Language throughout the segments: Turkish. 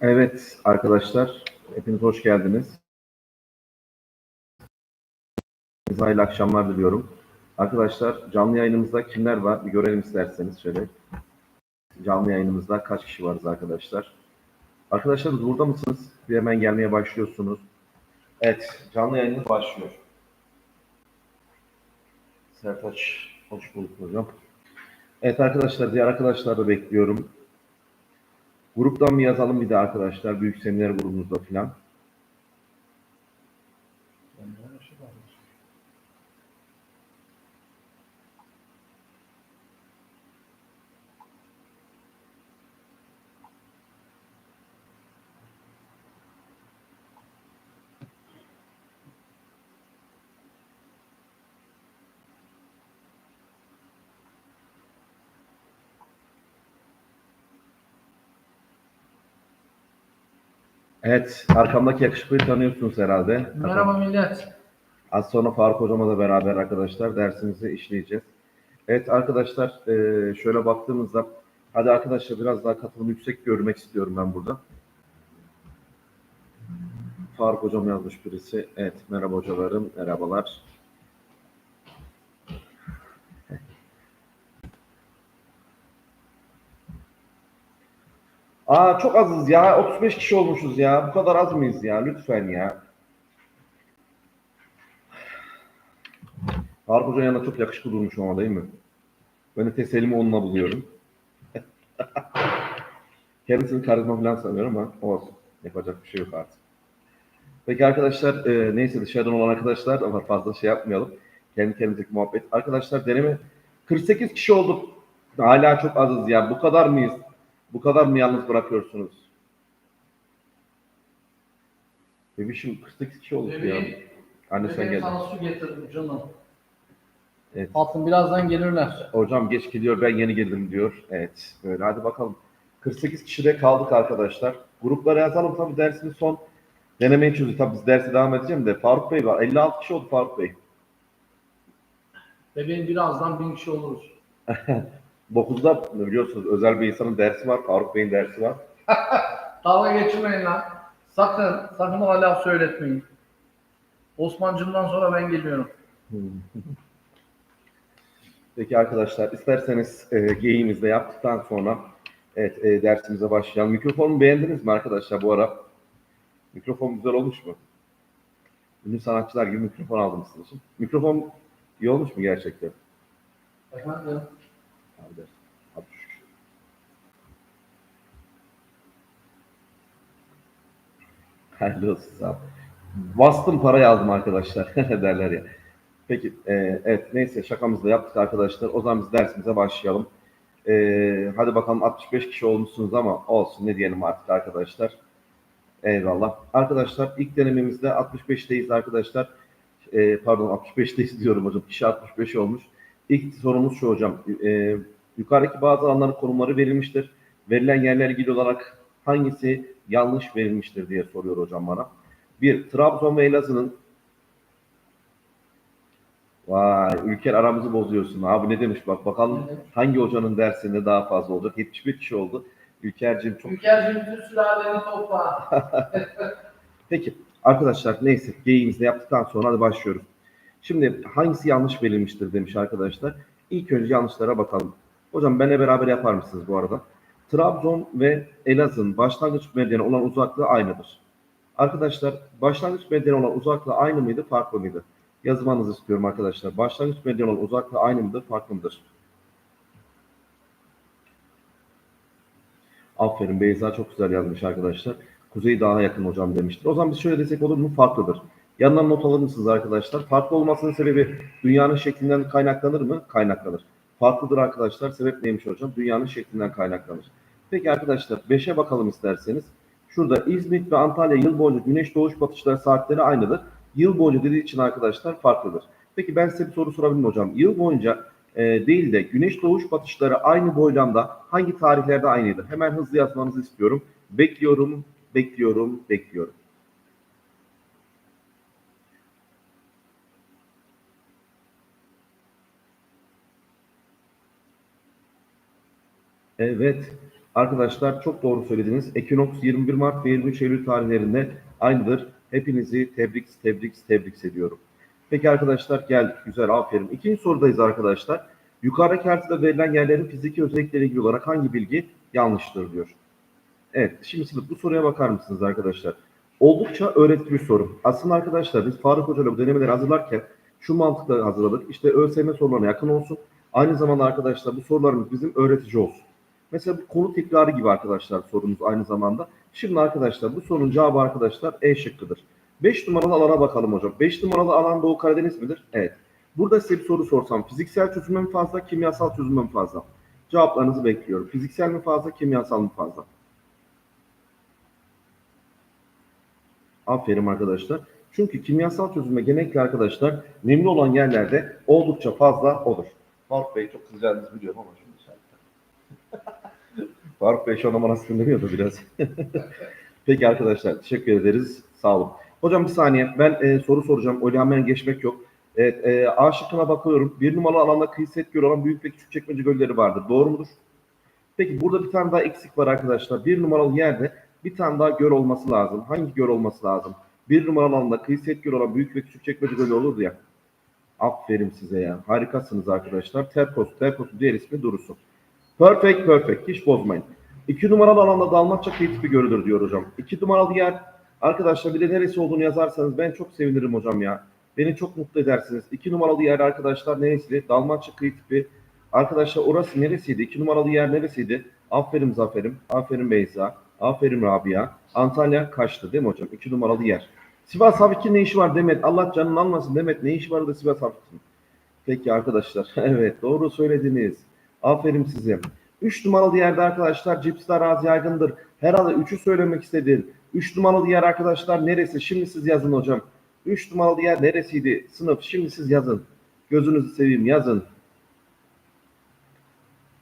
Evet arkadaşlar, hepiniz hoş geldiniz. Hayırlı akşamlar diliyorum. Arkadaşlar canlı yayınımızda kimler var bir görelim isterseniz şöyle. Canlı yayınımızda kaç kişi varız arkadaşlar? Arkadaşlar siz burada mısınız? Bir hemen gelmeye başlıyorsunuz. Evet, canlı yayınımız başlıyor. Sertaç, hoş bulduk hocam. Evet arkadaşlar, diğer arkadaşlar da bekliyorum. Gruptan bir yazalım bir de arkadaşlar. Büyük seminer grubumuzda filan. Evet, arkamdaki yakışıklıyı tanıyorsunuz herhalde. Merhaba millet. Az sonra Faruk Hocam'la da beraber arkadaşlar dersimizi işleyeceğiz. Evet arkadaşlar eee, şöyle baktığımızda hadi arkadaşlar biraz daha katılımı yüksek görmek istiyorum ben burada. Faruk Hocam yazmış birisi. Evet merhaba hocalarım, merhabalar. Aa çok azız ya. 35 kişi olmuşuz ya. Bu kadar az mıyız ya? Lütfen ya. Faruk Hoca'nın yanında çok yakışıklı durmuş ama değil mi? Ben de tesellimi onunla buluyorum. Kendisini karizma falan sanıyorum ama olsun. Yapacak bir şey yok artık. Peki arkadaşlar e, neyse dışarıdan olan arkadaşlar ama fazla şey yapmayalım. Kendi kendimizdeki muhabbet. Arkadaşlar deneme 48 kişi olduk. Hala çok azız ya. Bu kadar mıyız? Bu kadar mı yalnız bırakıyorsunuz? Bebişim 48 kişi olduk ya. Bebeğim, Anne sen bebeğim gel. sana su getirdim canım. Evet. Altın birazdan gelirler. Hocam geç geliyor ben yeni geldim diyor. Evet böyle hadi bakalım. 48 kişide kaldık arkadaşlar. Gruplara yazalım tabii dersimiz son. Denemeyi çözdük. Tabii biz derse devam edeceğim de. Faruk Bey var. 56 kişi oldu Faruk Bey. Bebeğim birazdan bin kişi oluruz. 9'da biliyorsunuz özel bir insanın dersi var. Faruk Bey'in dersi var. Dalga geçirmeyin lan. Sakın, sakın o laf söyletmeyin. Osman'cımdan sonra ben geliyorum. Peki arkadaşlar isterseniz e, geyiğimizi de yaptıktan sonra evet e, dersimize başlayalım. Mikrofonu beğendiniz mi arkadaşlar bu ara? Mikrofon güzel olmuş mu? Ünlü sanatçılar gibi mikrofon almışsınız. Mikrofon iyi olmuş mu gerçekten? Efendim? Hadi şükür. Hayırlı olsun. Bastım parayı aldım arkadaşlar derler ya. Peki e, evet neyse şakamızı da yaptık arkadaşlar. O zaman biz dersimize başlayalım. E, hadi bakalım 65 kişi olmuşsunuz ama olsun ne diyelim artık arkadaşlar. Eyvallah. Arkadaşlar ilk denememizde 65'teyiz arkadaşlar. E, pardon 65'teyiz diyorum hocam. Kişi 65 olmuş. İlk sorumuz şu hocam. E, yukarıdaki bazı alanların konumları verilmiştir. Verilen yerlerle ilgili olarak hangisi yanlış verilmiştir diye soruyor hocam bana. Bir, Trabzon ve Elazığ'ın Vay, Ülker aramızı bozuyorsun. Abi ne demiş bak bakalım Evet. hangi hocanın dersinde daha fazla olacak. 71 kişi oldu. Ülker'cim çok Ülker'cim bütün sülaleni topla. Peki arkadaşlar neyse geyiğimizi de yaptıktan sonra hadi başlıyoruz. Şimdi hangisi yanlış verilmiştir demiş arkadaşlar. İlk önce yanlışlara bakalım. Hocam benle beraber yapar mısınız bu arada? Trabzon ve Elazığ'ın başlangıç medyana olan uzaklığı aynıdır. Arkadaşlar başlangıç medyana olan uzaklığı aynı mıydı farklı mıydı? Yazmanızı istiyorum arkadaşlar. Başlangıç medyana olan uzaklığı aynı mıdır farklı mıdır? Aferin Beyza çok güzel yazmış arkadaşlar. Kuzey daha yakın hocam demiştir. O zaman biz şöyle desek olur mu? Farklıdır. Yanından not alır mısınız arkadaşlar? Farklı olmasının sebebi dünyanın şeklinden kaynaklanır mı? Kaynaklanır. Farklıdır arkadaşlar. Sebep neymiş hocam? Dünyanın şeklinden kaynaklanır. Peki arkadaşlar 5'e bakalım isterseniz. Şurada İzmit ve Antalya yıl boyunca güneş doğuş batışları saatleri aynıdır. Yıl boyunca dediği için arkadaşlar farklıdır. Peki ben size bir soru sorabilirim hocam. Yıl boyunca e, değil de güneş doğuş batışları aynı boylamda hangi tarihlerde aynıydı? Hemen hızlı yazmanızı istiyorum. Bekliyorum, bekliyorum, bekliyorum. Evet. Arkadaşlar çok doğru söylediniz. Ekinoks 21 Mart ve 23 Eylül tarihlerinde aynıdır. Hepinizi tebrik, tebrik, tebrik ediyorum. Peki arkadaşlar geldik. Güzel, aferin. İkinci sorudayız arkadaşlar. Yukarıdaki haritada verilen yerlerin fiziki özellikleriyle ilgili olarak hangi bilgi yanlıştır diyor. Evet, şimdi sınıf bu soruya bakar mısınız arkadaşlar? Oldukça öğretici bir soru. Aslında arkadaşlar biz Faruk Hoca'yla bu denemeleri hazırlarken şu mantıkla hazırladık. İşte ÖSYM sorularına yakın olsun. Aynı zamanda arkadaşlar bu sorularımız bizim öğretici olsun. Mesela bir konu tekrarı gibi arkadaşlar sorumuz aynı zamanda. Şimdi arkadaşlar bu sorunun cevabı arkadaşlar E şıkkıdır. 5 numaralı alana bakalım hocam. 5 numaralı alan Doğu Karadeniz midir? Evet. Burada size bir soru sorsam fiziksel çözüm fazla, kimyasal çözüm fazla? Cevaplarınızı bekliyorum. Fiziksel mi fazla, kimyasal mı fazla? Aferin arkadaşlar. Çünkü kimyasal çözüme genellikle arkadaşlar nemli olan yerlerde oldukça fazla olur. Faruk Bey çok kızacağınızı biliyorum ama şimdi. Faruk Bey şu an bana sinirleniyordu biraz. Peki arkadaşlar teşekkür ederiz. Sağ olun. Hocam bir saniye ben e, soru soracağım. Hemen geçmek yok. Evet, e, A şıkkına bakıyorum. Bir numaralı alanda kıyı set göl olan büyük ve küçük çekmece gölleri vardır. Doğru mudur? Peki burada bir tane daha eksik var arkadaşlar. Bir numaralı yerde bir tane daha göl olması lazım. Hangi göl olması lazım? Bir numaralı alanda kıyı set göl olan büyük ve küçük çekmece gölü olurdu ya. Aferin size ya. Harikasınız arkadaşlar. Terkos, Terkos'un diğer ismi Durusu. Perfect, perfect. Hiç bozmayın. İki numaralı alanda Dalmatça kıyı tipi görülür diyor hocam. İki numaralı yer arkadaşlar bir de neresi olduğunu yazarsanız ben çok sevinirim hocam ya. Beni çok mutlu edersiniz. İki numaralı yer arkadaşlar neresi? Dalmatça kıyı tipi. Arkadaşlar orası neresiydi? İki numaralı yer neresiydi? Aferin Zafer'im. Aferin Beyza. Aferin Rabia. Antalya kaçtı değil mi hocam? İki numaralı yer. Sivas Hafik'in ne işi var Demet? Allah canını almasın Demet. Ne işi var da Sivas Hafik'in? Peki arkadaşlar. evet doğru söylediniz. Aferin size. Üç numaralı yerde arkadaşlar cipsli arazi yaygındır. Herhalde üçü söylemek istedin. Üç numaralı yer arkadaşlar neresi? Şimdi siz yazın hocam. Üç numaralı yer neresiydi? Sınıf şimdi siz yazın. Gözünüzü seveyim yazın.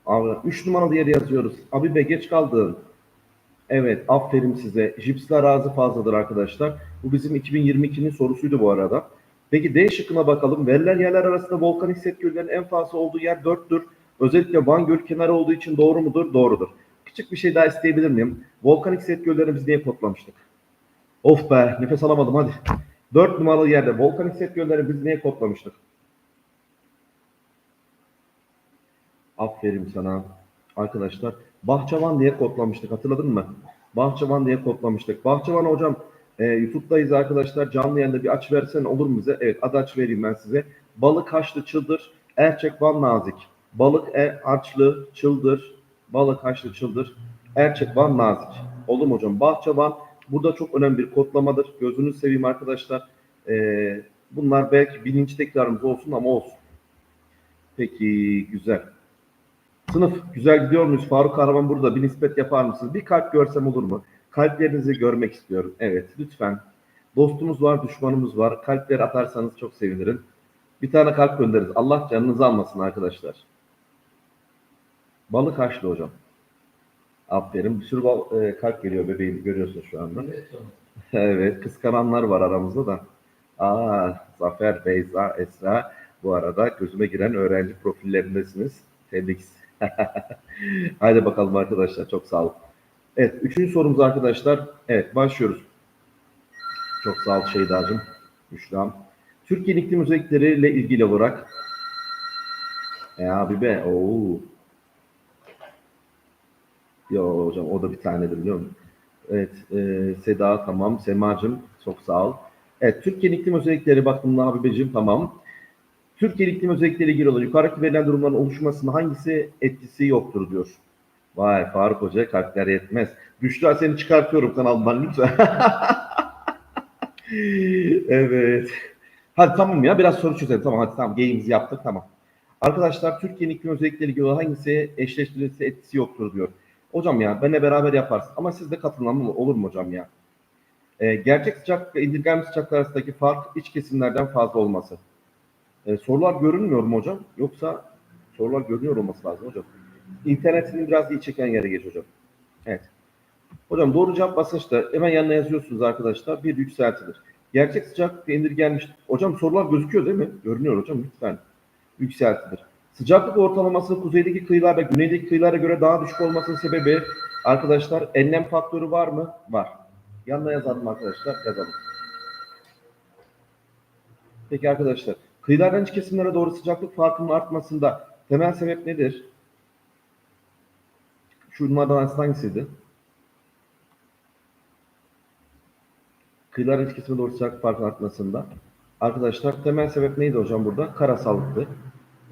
Abi, üç numaralı yeri yazıyoruz. Abi be geç kaldın. Evet aferin size. Jipsli arazi fazladır arkadaşlar. Bu bizim 2022'nin sorusuydu bu arada. Peki D şıkkına bakalım. Verilen yerler arasında volkanik set en fazla olduğu yer 4'tür. Özellikle Van Göl kenarı olduğu için doğru mudur? Doğrudur. Küçük bir şey daha isteyebilir miyim? Volkanik set göllerini biz niye kodlamıştık? Of be nefes alamadım hadi. 4 numaralı yerde volkanik set göllerini biz niye kodlamıştık? Aferin sana. Arkadaşlar Bahçevan diye kodlamıştık hatırladın mı? Bahçevan diye kodlamıştık. Bahçevan hocam e, YouTube'dayız arkadaşlar. Canlı yayında bir aç versen olur mu bize? Evet adı aç vereyim ben size. Balık haçlı çıldır. Erçek van nazik. Balık e, harçlı çıldır. Balık haçlı çıldır. Erçek van nazik. Olur mu hocam? Bahçevan burada çok önemli bir kodlamadır. Gözünü seveyim arkadaşlar. E, bunlar belki bilinç tekrarımız olsun ama olsun. Peki güzel. Sınıf güzel gidiyor muyuz? Faruk Kahraman burada. Bir nispet yapar mısınız? Bir kalp görsem olur mu? Kalplerinizi görmek istiyorum. Evet lütfen. Dostumuz var, düşmanımız var. Kalpleri atarsanız çok sevinirim. Bir tane kalp göndeririz. Allah canınızı almasın arkadaşlar. Balık haşlı hocam. Aferin. Bir sürü bal- e, kalp geliyor bebeğim. Görüyorsun şu anda. evet. Kıskananlar var aramızda da. Aa, Zafer, Beyza, Esra. Bu arada gözüme giren öğrenci profillerindesiniz. Tebrik. Haydi bakalım arkadaşlar. Çok sağ olun. Evet. Üçüncü sorumuz arkadaşlar. Evet. Başlıyoruz. Çok sağ ol Şeyda'cığım. Müşram. Türkiye'nin iklim özellikleriyle ilgili olarak e abi be ooo Yo hocam o da bir tanedir biliyor musun? Evet e, Seda tamam Semacığım çok sağ ol. Evet Türkiye'nin iklim özellikleri bakımından Habibeciğim tamam. Türkiye'nin iklim özellikleriyle ilgili olarak yukarıdaki verilen durumların oluşmasında hangisi etkisi yoktur diyor. Vay Faruk Hoca kalpler yetmez. Büşra seni çıkartıyorum kanaldan lütfen. evet. Hadi tamam ya biraz soru çözelim. Tamam hadi tamam geyimizi yaptık tamam. Arkadaşlar Türkiye'nin iklim özellikleriyle ilgili olarak hangisi eşleştirilirse etkisi yoktur diyor. Hocam ya benle beraber yaparsın ama siz de katılın mı olur mu hocam ya? Ee, gerçek sıcak ve indirgenmiş sıcaklık arasındaki fark iç kesimlerden fazla olması. Ee, sorular görünmüyor mu hocam? Yoksa sorular görünüyor olması lazım hocam. İnternetini biraz iyi çeken yere geç hocam. Evet. Hocam doğru cevap basınçta hemen yanına yazıyorsunuz arkadaşlar. Bir yükseltilir. Gerçek sıcak ve indirgenmiş. Hocam sorular gözüküyor değil mi? Görünüyor hocam lütfen. Yükseltilir. Sıcaklık ortalaması kuzeydeki kıyılarda güneydeki kıyılara göre daha düşük olmasının sebebi arkadaşlar enlem faktörü var mı? Var. Yanına yazalım arkadaşlar. Yazalım. Peki arkadaşlar. Kıyılardan iç kesimlere doğru sıcaklık farkının artmasında temel sebep nedir? Şunlardan hangisi- hangisiydi? Kıyıların iç kesimine doğru sıcaklık farkının artmasında. Arkadaşlar temel sebep neydi hocam burada? Karasallıktı.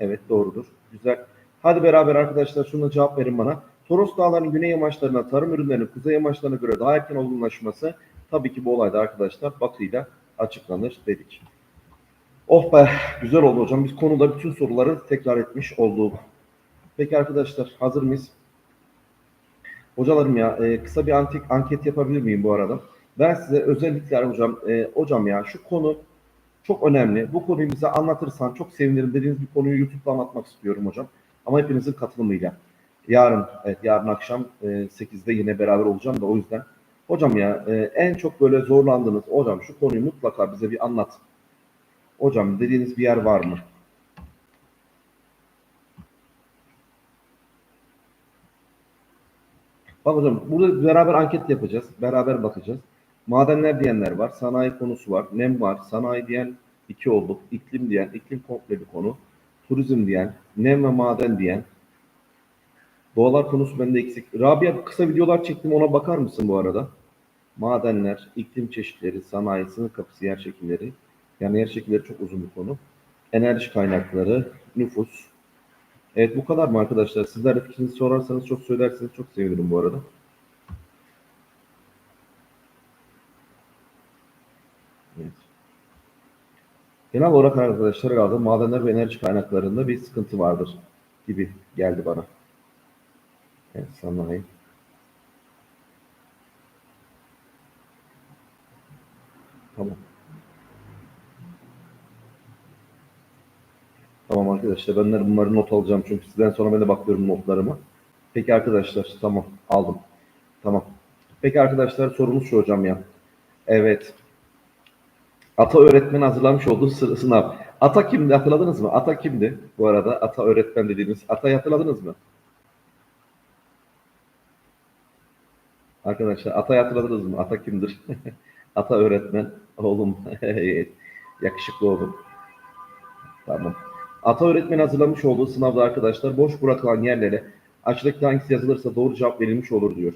Evet doğrudur. Güzel. Hadi beraber arkadaşlar şuna cevap verin bana. Toros Dağları'nın güney yamaçlarına, tarım ürünlerinin kuzey yamaçlarına göre daha erken olgunlaşması tabii ki bu olayda arkadaşlar batıyla açıklanır dedik. Oh be güzel oldu hocam. Biz konuda bütün soruları tekrar etmiş olduk. Peki arkadaşlar hazır mıyız? Hocalarım ya e, kısa bir antik anket yapabilir miyim bu arada? Ben size özellikle hocam e, hocam ya şu konu çok önemli. Bu konuyu bize anlatırsan çok sevinirim dediğiniz bir konuyu YouTube'da anlatmak istiyorum hocam. Ama hepinizin katılımıyla. Yarın, evet yarın akşam e, 8'de yine beraber olacağım da o yüzden. Hocam ya e, en çok böyle zorlandığınız, hocam şu konuyu mutlaka bize bir anlat. Hocam dediğiniz bir yer var mı? Bak hocam burada beraber anket yapacağız. Beraber bakacağız. Madenler diyenler var. Sanayi konusu var. Nem var. Sanayi diyen iki olduk. İklim diyen. iklim komple bir konu. Turizm diyen. Nem ve maden diyen. Doğalar konusu bende eksik. Rabia kısa videolar çektim ona bakar mısın bu arada? Madenler, iklim çeşitleri, sanayi, sınır kapısı, yer şekilleri. Yani yer şekilleri çok uzun bir konu. Enerji kaynakları, nüfus. Evet bu kadar mı arkadaşlar? Sizler de fikrinizi sorarsanız çok söylerseniz çok sevinirim bu arada. Evet. Genel olarak arkadaşlar herhalde madenler ve enerji kaynaklarında bir sıkıntı vardır gibi geldi bana. Evet sanayi. Tamam. Tamam arkadaşlar ben bunları not alacağım çünkü sizden sonra ben de bakıyorum notlarıma. Peki arkadaşlar tamam aldım. Tamam. Peki arkadaşlar sorumuz şu hocam ya. Evet. Ata öğretmen hazırlamış olduğu sı- sınav. Ata kimdi hatırladınız mı? Ata kimdi bu arada? Ata öğretmen dediğimiz. Ata'yı hatırladınız mı? Arkadaşlar Ata'yı hatırladınız mı? Ata kimdir? Ata öğretmen. Oğlum. Yakışıklı oğlum. Tamam. Ata öğretmen hazırlamış olduğu sınavda arkadaşlar boş bırakılan yerlere aşağıdaki hangisi yazılırsa doğru cevap verilmiş olur diyor.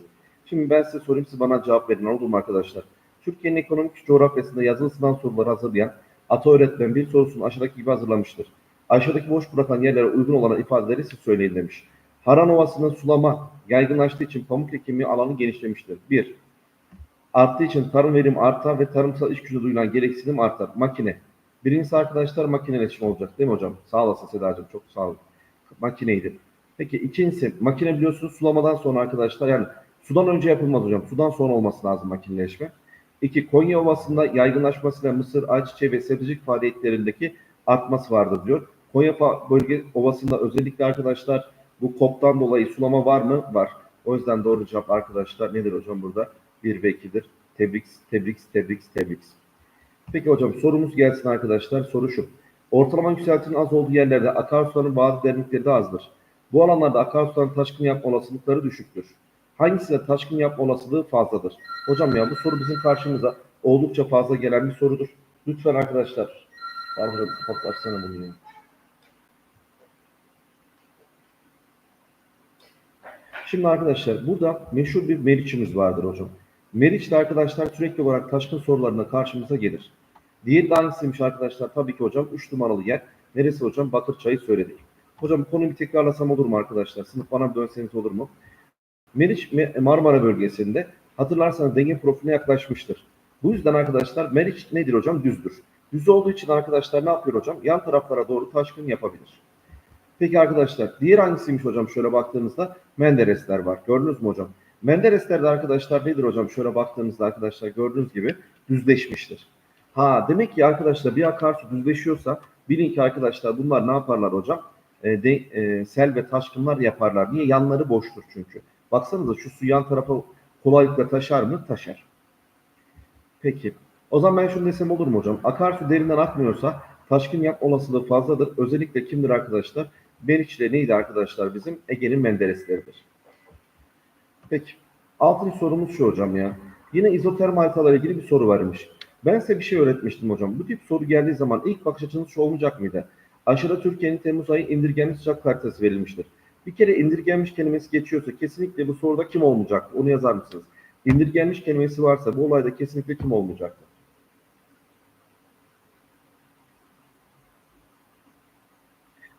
Şimdi ben size sorayım siz bana cevap verin olur mu arkadaşlar? Türkiye'nin ekonomik coğrafyasında yazılı sınav soruları hazırlayan Ata öğretmen bir sorusunu aşağıdaki gibi hazırlamıştır. Aşağıdaki boş bırakan yerlere uygun olan ifadeleri siz söyleyin demiş. Haran Ovası'nda sulama yaygınlaştığı için pamuk ekimi alanı genişlemiştir. 1. Arttığı için tarım verim artar ve tarımsal iş gücü duyulan gereksinim artar. Makine. Birincisi arkadaşlar makine iletişim olacak değil mi hocam? Sağ olasın Sedacığım çok sağ olun. Makineydi. Peki ikincisi makine biliyorsunuz sulamadan sonra arkadaşlar yani sudan önce yapılmaz hocam. Sudan sonra olması lazım makineleşme. İki Konya Ovası'nda yaygınlaşmasıyla mısır, ayçiçeği ve sebzecilik faaliyetlerindeki artması vardır diyor. Konya bölge ovasında özellikle arkadaşlar bu koptan dolayı sulama var mı? Var. O yüzden doğru cevap arkadaşlar nedir hocam burada? 1 ve 2'dir. Tebrik, tebrik, tebrik, tebrik. Peki hocam sorumuz gelsin arkadaşlar. Soru şu. Ortalama yükseltinin az olduğu yerlerde akarsuların bazı derinlikleri de azdır. Bu alanlarda akarsuların taşkın yapma olasılıkları düşüktür. Hangisiyle taşkın yapma olasılığı fazladır? Hocam ya bu soru bizim karşımıza oldukça fazla gelen bir sorudur. Lütfen arkadaşlar. Barbara kapat açsana bunu ya. Şimdi arkadaşlar burada meşhur bir meriçimiz vardır hocam. Meriç de arkadaşlar sürekli olarak taşkın sorularında karşımıza gelir. Diğeri de hangisiymiş arkadaşlar? Tabii ki hocam 3 numaralı yer. Neresi hocam? Bakırçay'ı söyledik. Hocam konuyu bir tekrarlasam olur mu arkadaşlar? Sınıf bana dönseniz olur mu? Meriç Me- Marmara bölgesinde hatırlarsanız denge profiline yaklaşmıştır. Bu yüzden arkadaşlar Meriç nedir hocam? Düzdür. Düz olduğu için arkadaşlar ne yapıyor hocam? Yan taraflara doğru taşkın yapabilir. Peki arkadaşlar diğer hangisiymiş hocam? Şöyle baktığımızda Menderesler var. Gördünüz mü hocam? Menderesler de arkadaşlar nedir hocam? Şöyle baktığınızda arkadaşlar gördüğünüz gibi düzleşmiştir. Ha demek ki arkadaşlar bir akarsu düzleşiyorsa bilin ki arkadaşlar bunlar ne yaparlar hocam? E, de, e, sel ve taşkınlar yaparlar. Niye? Yanları boştur çünkü. Baksanıza şu su yan tarafa kolaylıkla taşar mı? Taşar. Peki. O zaman ben şunu desem olur mu hocam? Akarsu derinden akmıyorsa taşkın yapma olasılığı fazladır. Özellikle kimdir arkadaşlar? Meriç ile neydi arkadaşlar bizim? Ege'nin Menderesleridir. Peki. Altıncı sorumuz şu hocam ya. Yine izoterm haritalarla ilgili bir soru varmış. Ben size bir şey öğretmiştim hocam. Bu tip soru geldiği zaman ilk bakış açınız şu olmayacak mıydı? Aşağıda Türkiye'nin Temmuz ayı indirgenmiş sıcak haritası verilmiştir. Bir kere indirgenmiş kelimesi geçiyorsa kesinlikle bu soruda kim olmayacak? Onu yazar mısınız? İndirgenmiş kelimesi varsa bu olayda kesinlikle kim olmayacaktır?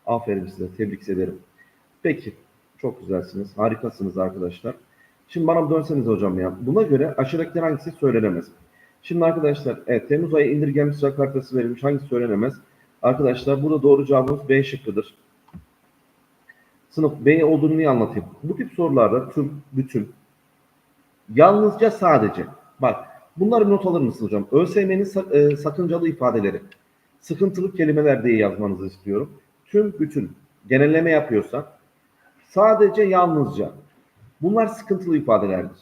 Aferin size. Tebrik ederim. Peki. Çok güzelsiniz. Harikasınız arkadaşlar. Şimdi bana dönseniz hocam ya. Buna göre aşağıdakiler hangisi söylenemez? Şimdi arkadaşlar evet, Temmuz ayı indirgenmiş sıcak haritası verilmiş. Hangisi söylenemez? Arkadaşlar burada doğru cevabımız B şıkkıdır. Sınıf B olduğunu niye anlatayım? Bu tip sorularda tüm, bütün, yalnızca sadece. Bak bunları not alır mısınız hocam? ÖSYM'nin e, sakıncalı ifadeleri. Sıkıntılı kelimeler diye yazmanızı istiyorum. Tüm, bütün, genelleme yapıyorsa sadece, yalnızca. Bunlar sıkıntılı ifadelerdir.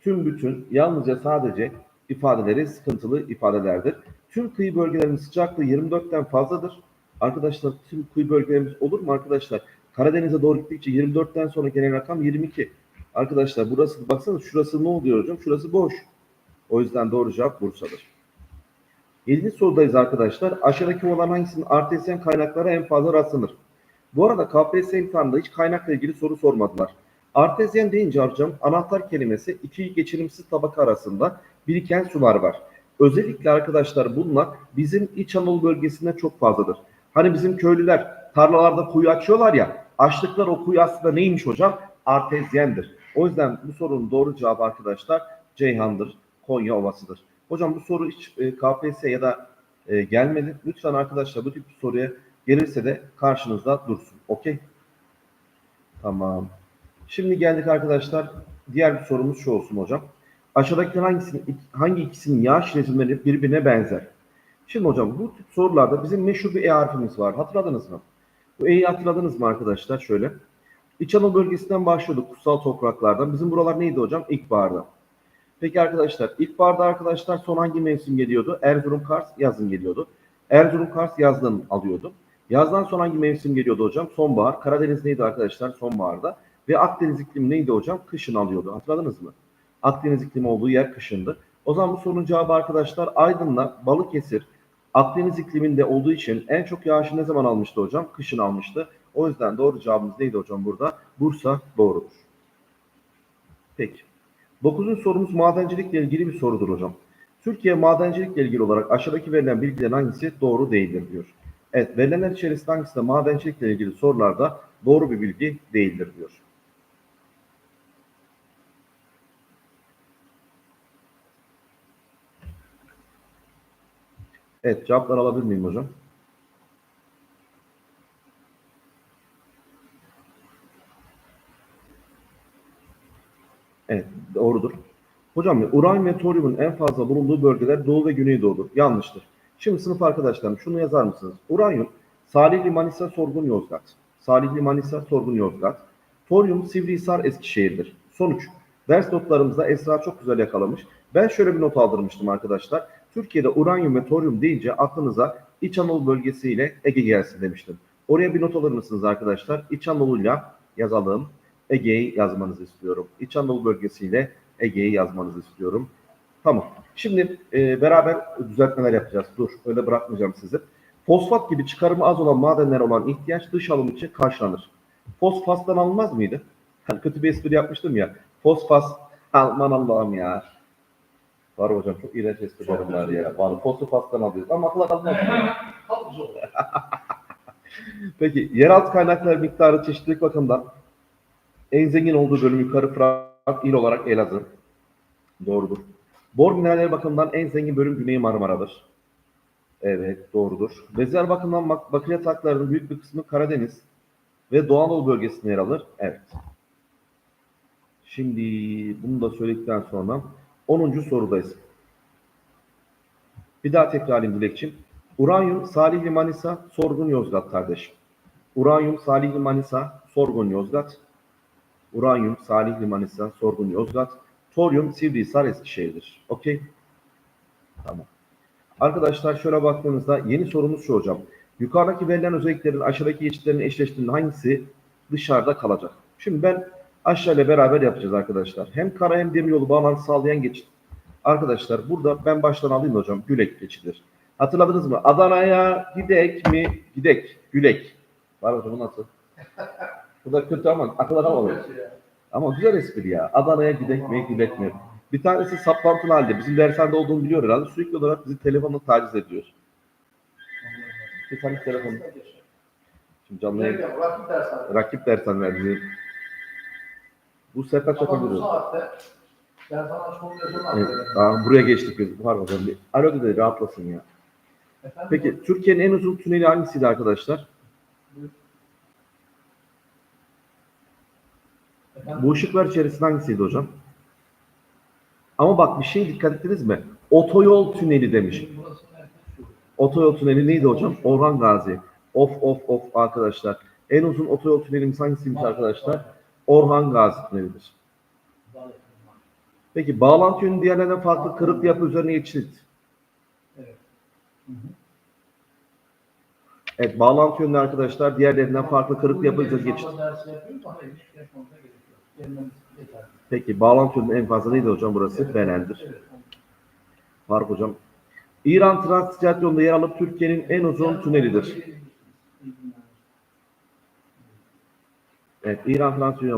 Tüm, bütün, yalnızca, sadece ifadeleri sıkıntılı ifadelerdir. Tüm kıyı bölgelerinin sıcaklığı 24'ten fazladır. Arkadaşlar tüm kıyı bölgelerimiz olur mu arkadaşlar? Karadeniz'e doğru gittikçe 24'ten sonra gelen rakam 22. Arkadaşlar burası baksanız şurası ne oluyor hocam? Şurası boş. O yüzden doğru cevap Bursa'dır. 7. sorudayız arkadaşlar. Aşağıdaki olan hangisinin artezyen kaynaklara en fazla rastlanır? Bu arada KPSS imtihanında hiç kaynakla ilgili soru sormadılar. Artezyen deyince hocam anahtar kelimesi iki geçirimsiz tabaka arasında biriken sular var. Özellikle arkadaşlar bunlar bizim İç Anadolu bölgesinde çok fazladır. Hani bizim köylüler tarlalarda kuyu açıyorlar ya, açtıklar o kuyu aslında neymiş hocam? Artezyendir. O yüzden bu sorunun doğru cevabı arkadaşlar Ceyhan'dır, Konya Ovası'dır. Hocam bu soru hiç e, KPSS ya da e, gelmedi. Lütfen arkadaşlar bu tip bir soruya gelirse de karşınızda dursun. Okey? Tamam. Şimdi geldik arkadaşlar. Diğer bir sorumuz şu olsun hocam. Aşağıdakilerin hangisinin, hangi ikisinin yağış resimleri birbirine benzer? Şimdi hocam bu tip sorularda bizim meşhur bir E harfimiz var. Hatırladınız mı? Bu E'yi hatırladınız mı arkadaşlar? Şöyle. İç Anadolu bölgesinden başlıyorduk kutsal topraklardan. Bizim buralar neydi hocam? İlkbaharda. Peki arkadaşlar ilkbaharda arkadaşlar son hangi mevsim geliyordu? Erzurum Kars yazın geliyordu. Erzurum Kars yazdan alıyordu. Yazdan son hangi mevsim geliyordu hocam? Sonbahar. Karadeniz neydi arkadaşlar? Sonbaharda. Ve Akdeniz iklimi neydi hocam? Kışın alıyordu. Hatırladınız mı? Akdeniz iklimi olduğu yer kışındı. O zaman bu sorunun cevabı arkadaşlar Aydın'la Balıkesir Akdeniz ikliminde olduğu için en çok yağışı ne zaman almıştı hocam? Kışın almıştı. O yüzden doğru cevabımız neydi hocam burada? Bursa doğrudur. Peki. Dokuzuncu sorumuz madencilikle ilgili bir sorudur hocam. Türkiye madencilikle ilgili olarak aşağıdaki verilen bilgilerin hangisi doğru değildir diyor. Evet verilenler içerisinde hangisi de madencilikle ilgili sorularda doğru bir bilgi değildir diyor. Evet cevaplar alabilir miyim hocam? Evet doğrudur. Hocam uranyum ve toryumun en fazla bulunduğu bölgeler Doğu ve Güneydoğu'dur. Yanlıştır. Şimdi sınıf arkadaşlarım şunu yazar mısınız? Uranyum Salihli Manisa Sorgun Yozgat. Salihli Manisa Sorgun Yozgat. Toryum Sivrihisar Eskişehir'dir. Sonuç. Ders notlarımızda Esra çok güzel yakalamış. Ben şöyle bir not aldırmıştım arkadaşlar. Türkiye'de uranyum ve toryum deyince aklınıza İç Anadolu bölgesiyle Ege gelsin demiştim. Oraya bir not alır mısınız arkadaşlar? İç Anadolu'yla yazalım. Ege'yi yazmanızı istiyorum. İç Anadolu bölgesiyle Ege'yi yazmanızı istiyorum. Tamam. Şimdi e, beraber düzeltmeler yapacağız. Dur, öyle bırakmayacağım sizi. Fosfat gibi çıkarımı az olan madenler olan ihtiyaç dış alım için karşılanır. Fosfastan alınmaz mıydı? Hani kötü bir espri yapmıştım ya. Fosfas, aman Allah'ım ya. Var hocam çok iğrenç esprilerim var ya. Var, fosfastan alıyoruz ama akla kalmaz. Peki, yeraltı kaynakları miktarı çeşitlilik bakımından en zengin olduğu bölüm yukarı Fırat il olarak Elazığ. Doğrudur. Bor mineralleri bakımından en zengin bölüm Güney Marmara'dır. Evet doğrudur. Bezer bakımından bak bakriyat haklarının büyük bir kısmı Karadeniz ve Doğu Anadolu bölgesinde yer alır. Evet. Şimdi bunu da söyledikten sonra 10. sorudayız. Bir daha tekrarlayayım Dilekçim. Uranyum, Salihli Manisa, Sorgun Yozgat kardeşim. Uranyum, Salihli Manisa, Sorgun Yozgat. Uranyum, Salihli Manisa, Sorgun Yozgat. Toryum, Sivrihisar, Eskişehir'dir. Okey. Tamam. Arkadaşlar şöyle baktığınızda yeni sorumuz şu hocam. Yukarıdaki verilen özelliklerin aşağıdaki geçitlerin eşleştiğinde hangisi dışarıda kalacak? Şimdi ben aşağıyla beraber yapacağız arkadaşlar. Hem kara hem demiryolu bağlantı sağlayan geçit. Arkadaşlar burada ben baştan alayım hocam. Gülek geçidir. Hatırladınız mı? Adana'ya gidek mi? Gidek. Gülek. Var hocam bu nasıl? Bu da kötü ama akıllara kalmadı. Ama güzel espri ya. Adana'ya gidek mi? Gülek mi? Bir tanesi saplantılı halde. Bizim dershanede olduğunu biliyor herhalde. Sürekli olarak bizi telefonla taciz ediyor. Bir tane telefon. Şimdi canlı yayın-? Rakip ders abi. rakip dershanelerde. Bu sefer saatte ben sana yakın Evet, tamam, buraya geçtik biz. Var bakalım. Bir. Alo dedi rahatlasın ya. Efendim? Peki Türkiye'nin en uzun tüneli hangisiydi arkadaşlar? Efendim? Bu ışıklar içerisinde hangisiydi hocam? Ama bak bir şey dikkat ettiniz mi? Otoyol tüneli demiş. Otoyol tüneli neydi hocam? Orhan Gazi. Of of of arkadaşlar. En uzun otoyol tünelimiz hangisiymiş arkadaşlar? Orhan Gazi tünelidir. Peki bağlantı yönü diğerlerinden farklı kırık yapı üzerine geçit. Evet. Evet bağlantı yönü arkadaşlar diğerlerinden farklı kırık yapı üzerine yeterli. Peki bağlantı yönü en fazla neydi hocam burası? Benel'dir. Evet. Var hocam. İran Transit Ticaret yolunda yer alıp Türkiye'nin en uzun tünelidir. Evet İran Transit yolu